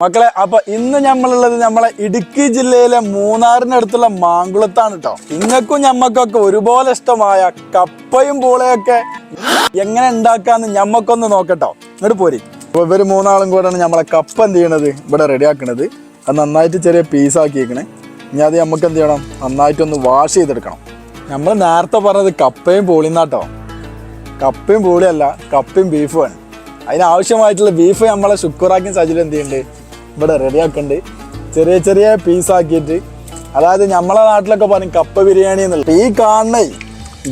മക്കളെ അപ്പൊ ഇന്ന് നമ്മളുള്ളത് നമ്മളെ ഇടുക്കി ജില്ലയിലെ മൂന്നാറിനടുത്തുള്ള മാങ്കുളത്താണ് കേട്ടോ നിങ്ങൾക്കും ഞമ്മക്കൊക്കെ ഒരുപോലെ ഇഷ്ടമായ കപ്പയും പൂളയൊക്കെ എങ്ങനെ ഉണ്ടാക്കാന്ന് ഞമ്മക്കൊന്ന് നോക്കട്ടോ ഇങ്ങോട്ട് പോരി. അപ്പൊ ഇവർ മൂന്നാളും കൂടെയാണ് നമ്മളെ കപ്പ എന്ത് ചെയ്യണത് ഇവിടെ റെഡിയാക്കണത്. അത് നന്നായിട്ട് ചെറിയ പീസാക്കിയേക്കണേ ഇനി അത് നമുക്ക് എന്ത് ചെയ്യണം? നന്നായിട്ടൊന്ന് വാഷ് ചെയ്തെടുക്കണം. നമ്മൾ നേരത്തെ പറഞ്ഞത് കപ്പയും പൂളിന്നാട്ടോ കപ്പയും പൂളിയല്ല കപ്പയും ബീഫുമാണ് അതിനാവശ്യമായിട്ടുള്ള ബീഫ് നമ്മളെ ശുക്രാക്കിയും സജിൽ എന്ത് ചെയ്യുന്നുണ്ട് ഇവിടെ റെഡി റെഡിയാക്കുന്നുണ്ട് ചെറിയ ചെറിയ പീസ് ആക്കിയിട്ട്. അതായത് നമ്മളെ നാട്ടിലൊക്കെ പറയും കപ്പ ബിരിയാണി എന്നുള്ളത് ഈ കാണണേ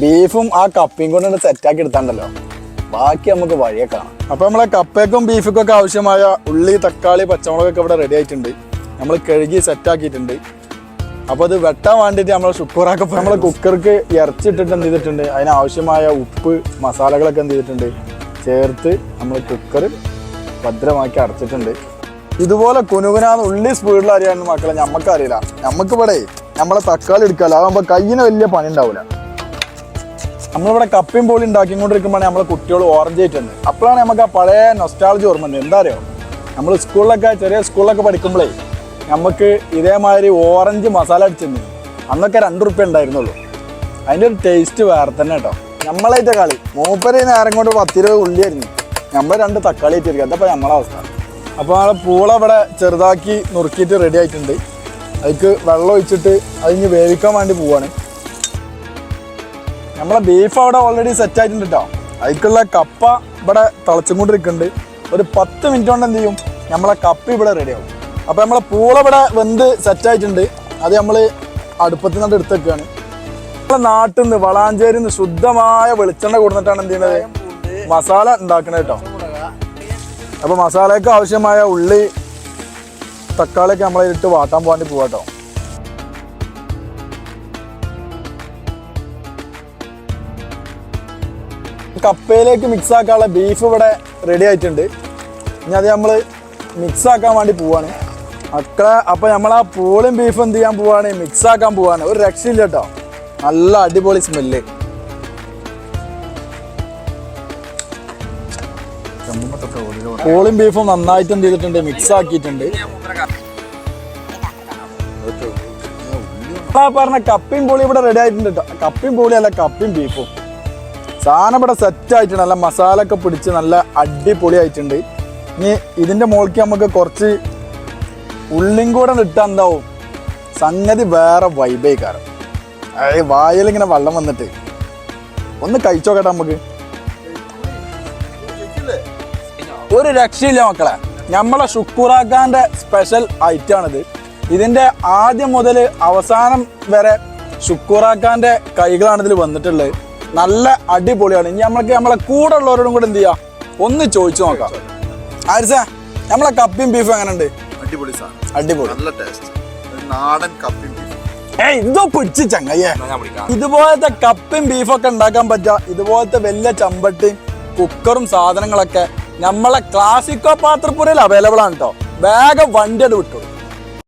ബീഫും ആ കപ്പയും കൊണ്ട് സെറ്റാക്കി എടുത്താണ്ടല്ലോ. ബാക്കി നമുക്ക് വഴിയെ കാണാം. അപ്പൊ നമ്മളെ കപ്പയ്ക്കും ബീഫിക്കും ഒക്കെ ആവശ്യമായ ഉള്ളി തക്കാളി പച്ചമുളകൊക്കെ ഇവിടെ റെഡി ആയിട്ടുണ്ട്. നമ്മൾ കഴുകി സെറ്റാക്കിയിട്ടുണ്ട് അപ്പോൾ അത് വെട്ടാൻ വേണ്ടിയിട്ട് നമ്മൾ ഷുക്കൂറാക്കപ്പോൾ നമ്മൾ കുക്കർക്ക് ഇറച്ചിട്ടിട്ട് എന്ത് ചെയ്തിട്ടുണ്ട്? അതിന് ആവശ്യമായ ഉപ്പ് മസാലകളൊക്കെ എന്ത് ചെയ്തിട്ടുണ്ട്? ചേർത്ത് നമ്മൾ കുക്കർ ഭദ്രമാക്കി അടച്ചിട്ടുണ്ട്. ഇതുപോലെ കുനുകുനാന്ന് ഉള്ളി സ്പീഡിൽ അറിയാൻ മക്കളെ നമുക്കറിയില്ല നമുക്ക് ഇവിടെ നമ്മളെ തക്കാളി എടുക്കാമല്ലോ അതാകുമ്പോൾ കയ്യിന് വലിയ പണി ഉണ്ടാവില്ല നമ്മളിവിടെ കപ്പയും പോളി ഉണ്ടാക്കിക്കൊണ്ടിരിക്കുമ്പോഴാണ് നമ്മളെ കുട്ടികൾ ഓറഞ്ച് ആയിട്ടുണ്ട്. അപ്പോഴാണ് നമുക്ക് ആ പഴയ നൊസ്റ്റാളജി ഓർമ്മ വന്നത്. എന്താ അറിയോ? നമ്മൾ സ്കൂളിലൊക്കെ ചെറിയ സ്കൂളിലൊക്കെ പഠിക്കുമ്പോഴേ നമുക്ക് ഇതേമാതിരി ഓറഞ്ച് മസാല അടിച്ചിരുന്നു അന്നൊക്കെ രണ്ട് റുപ്യ ഉണ്ടായിരുന്നുള്ളൂ. അതിന്റെ ഒരു ടേസ്റ്റ് വേറെ തന്നെ കേട്ടോ. നമ്മളായിട്ട് കളി. മൂപ്പര് നേരം കൊണ്ട് പത്തിരുപത് ഉള്ളിയായിരുന്നു. നമ്മൾ രണ്ട് തക്കാളി ആയിട്ടിരിക്കും അതപ്പോൾ നമ്മളെ അവസ്ഥ. അപ്പോൾ ആ പൂള ഇവിടെ ചെറുതാക്കി നുറുക്കിയിട്ട് റെഡി ആയിട്ടുണ്ട്. അതിക്ക് വെള്ളം ഒഴിച്ചിട്ട് അതിന് വേവിക്കാൻ വേണ്ടി പോവാണ്. നമ്മളെ ബീഫ് അവിടെ ഓൾറെഡി സെറ്റ് ആയിട്ടുണ്ട് കേട്ടോ അതിക്കുള്ള കപ്പ ഇവിടെ തിളച്ചും കൊണ്ടിരിക്കുന്നുണ്ട് ഒരു പത്ത് മിനിറ്റ് കൊണ്ട് എന്ത് ചെയ്യും? നമ്മളെ കപ്പ ഇവിടെ റെഡി ആവും. അപ്പോൾ നമ്മളെ പൂള ഇവിടെ വെന്ത് സെറ്റ് ആയിട്ടുണ്ട്. അത് നമ്മൾ അടുപ്പത്തിൽ നിന്ന് എടുത്ത് വെക്കുകയാണ് നമ്മളെ നാട്ടിൽ നിന്ന് വളാഞ്ചേരിയിൽ നിന്ന് ശുദ്ധമായ വെളിച്ചെണ്ണ കൊടുത്തിട്ടാണ് എന്ത് ചെയ്യുന്നത്? മസാല ഉണ്ടാക്കണത് കേട്ടോ അപ്പോൾ മസാലയ്ക്ക് ആവശ്യമായ ഉള്ളി തക്കാളിയൊക്കെ നമ്മളെ ഇട്ട് വാട്ടാൻ പോകാൻ പോവാട്ടോ കപ്പയിലേക്ക് മിക്സ് ആക്കാനുള്ള ബീഫ് ഇവിടെ റെഡി ആയിട്ടുണ്ട്. ഇനി അത് നമ്മൾ മിക്സ് ആക്കാൻ വേണ്ടി പോവാണ്. മക്കളെ അപ്പൊ നമ്മൾ ആ പൂളും ബീഫും എന്ത് ചെയ്യാൻ പോവാണ്? മിക്സ് ആക്കാൻ പോവാണ്. ഒരു രക്ഷയില്ല കേട്ടോ നല്ല അടിപൊളി സ്മെല്ല് പൂളും ബീഫും നന്നായിട്ട് എന്ത് ചെയ്തിട്ടുണ്ട് മിക്സ് ആക്കിയിട്ടുണ്ട് പറഞ്ഞ കപ്പിയും പൊളി ഇവിടെ റെഡി ആയിട്ടുണ്ട് കേട്ടോ കപ്പിയും പൊളി അല്ല കപ്പിയും ബീഫും സാധനം ഇവിടെ സെറ്റ് ആയിട്ടുണ്ട് നല്ല മസാല ഒക്കെ പിടിച്ച് നല്ല അടിപൊളി ആയിട്ടുണ്ട് ഇനി ഇതിന്റെ മുകളിലേക്ക് നമുക്ക് കുറച്ച് ഉള്ളിയും കൂടെ ഇട്ടാൽ എന്താവും സംഗതി വേറെ വൈബേക്കാരം കാരണം വായലിങ്ങനെ വെള്ളം വന്നിട്ട് ഒന്ന് കഴിച്ചോക്കട്ടെ നമുക്ക് ഒരു രക്ഷയില്ല മക്കളെ. നമ്മളെ ഷുക്കൂറാക്കാന്റെ സ്പെഷ്യൽ ഐറ്റം ആണിത്. ഇതിന്റെ ആദ്യം മുതൽ അവസാനം വരെ ഷുക്കൂറാക്കാന്റെ കൈകളാണ് ഇതിൽ വന്നിട്ടുള്ളത്. നല്ല അടിപൊളിയാണ്. ഇനി നമ്മൾക്ക് നമ്മളെ കൂടെ ഉള്ളവരോടും കൂടെ എന്ത് ചെയ്യാം? ഒന്ന് ചോദിച്ചു നോക്കാം. ആരിസ നമ്മളെ കപ്പിയും ബീഫും എങ്ങനെ ഉണ്ട് അടിപൊളി അടിപൊളി. നല്ല ടേസ്റ്റ് നാടൻ കപ്പിയും ബീഫും ഏയ് ഇതോ പിടിച്ച് ചങ്ങയ്യേ. ഇതുപോലത്തെ കപ്പും ബീഫൊക്കെ ഉണ്ടാക്കാൻ പറ്റുക ഇതുപോലത്തെ വലിയ ചമ്പട്ടിയും കുക്കറും സാധനങ്ങളൊക്കെ നമ്മളെ ക്ലാസിക്കോ പാത്രപ്പുരയിൽ അവൈലബിൾ ആണ് കേട്ടോ വേഗം വണ്ടി അത് വിട്ടു.